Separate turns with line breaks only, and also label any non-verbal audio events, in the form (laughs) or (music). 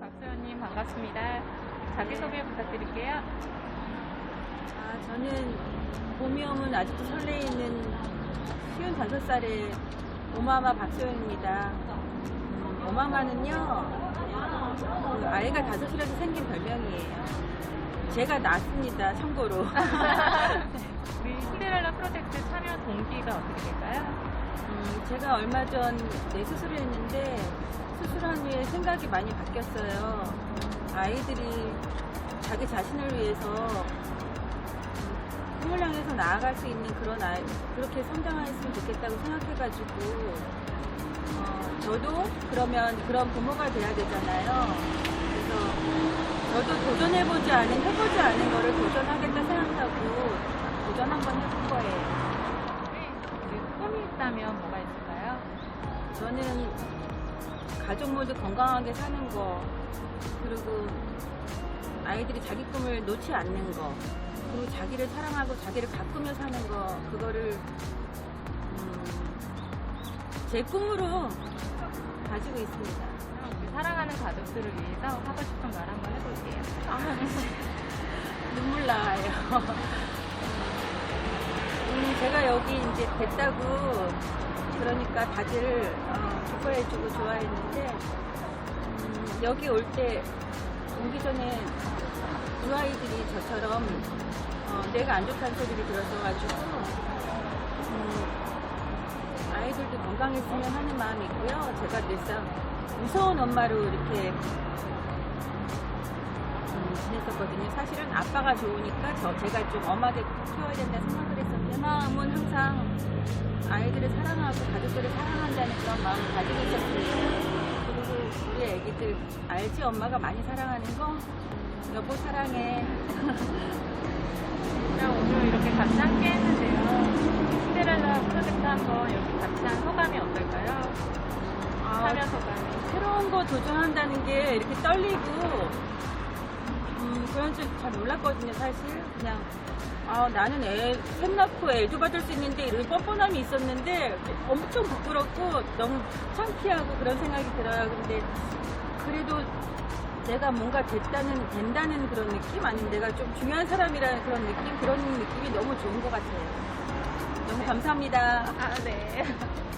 박소연님 반갑습니다. 자기소개 부탁드릴게요.
아, 저는 봄이 오면 아직도 설레이는 쉬운 다섯 살의 오마마 박소연입니다. 음, 오마마는요, 그 아이가 다섯이라서 생긴 별명이에요. 제가 낳습니다, 참고로. (laughs)
우리 (laughs) 신데렐라 프로젝트 참여 동기가 어떻게 될까요?
음, 제가 얼마 전 뇌수술을 했는데 수술한 후에 생각이 많이 바뀌었어요. 아이들이 자기 자신을 위해서 음, 꿈을 향해서 나아갈 수 있는 그런 아이, 그렇게 성장했으면 좋겠다고 생각해가지고 어, 저도 그러면 그런 부모가 돼야 되잖아요. 그래서 저도 도전해보지 않은, 해보지 않은 거를 도전하겠다 생각하고 도전 한번 해볼 거예요.
네. 우리 꿈이 있다면 뭐가 있을까요?
저는 가족 모두 건강하게 사는 거 그리고 아이들이 자기 꿈을 놓지 않는 거 그리고 자기를 사랑하고 자기를 가꾸며 사는 거 그거를 음, 제 꿈으로 가지고 있습니다.
사랑하는 가족들을 위해서 하고 싶은 말 한번 해볼게요. (laughs)
눈물 나요. 음, 제가 여기 이제 됐다고 그러니까 다들 어, 기뻐해주고 좋아했는데 음, 여기 올 때 오기 전에 두 아이들이 저처럼 어, 뇌가 안 좋다는 소리를 들었어가지고 음, 아이들도 건강했으면 하는 마음이 있고요. 제가 늘상 무서운 엄마로 이렇게 음, 지냈었거든요. 사실은 아빠가 좋으니까 저 제가 좀 엄하게 키워야 된다 생각을 했었는데 제 마음은 항상 아이들을 사랑하고 가족들을 사랑한다는 그런 마음을 가지고 있었어요. 그리고 우리 애기들 알지 엄마가 많이 사랑하는 거 여보 사랑해. (laughs)
그럼 오늘 이렇게 같이 함께 했는데요. 신데렐라 프로젝트 한번 여기 같이 한 소감이 어떨까요?
아,
소감이.
새로운 거 도전한다는 게 이렇게 떨리고 음, 그런 줄 잘 몰랐거든요 사실. 그냥 아, 나는 애, 셋 낳고 애도 받을 수 있는데 이런 뻔뻔함이 있었는데 엄청 부끄럽고 너무 창피하고 그런 생각이 들어요. 근데 그래도 내가 뭔가 됐다는 된다는 그런 느낌? 아니면 내가 좀 중요한 사람이라는 그런 느낌? 그런 느낌이 너무 좋은 것 같아요. 너무 감사합니다.
아, 네. (laughs)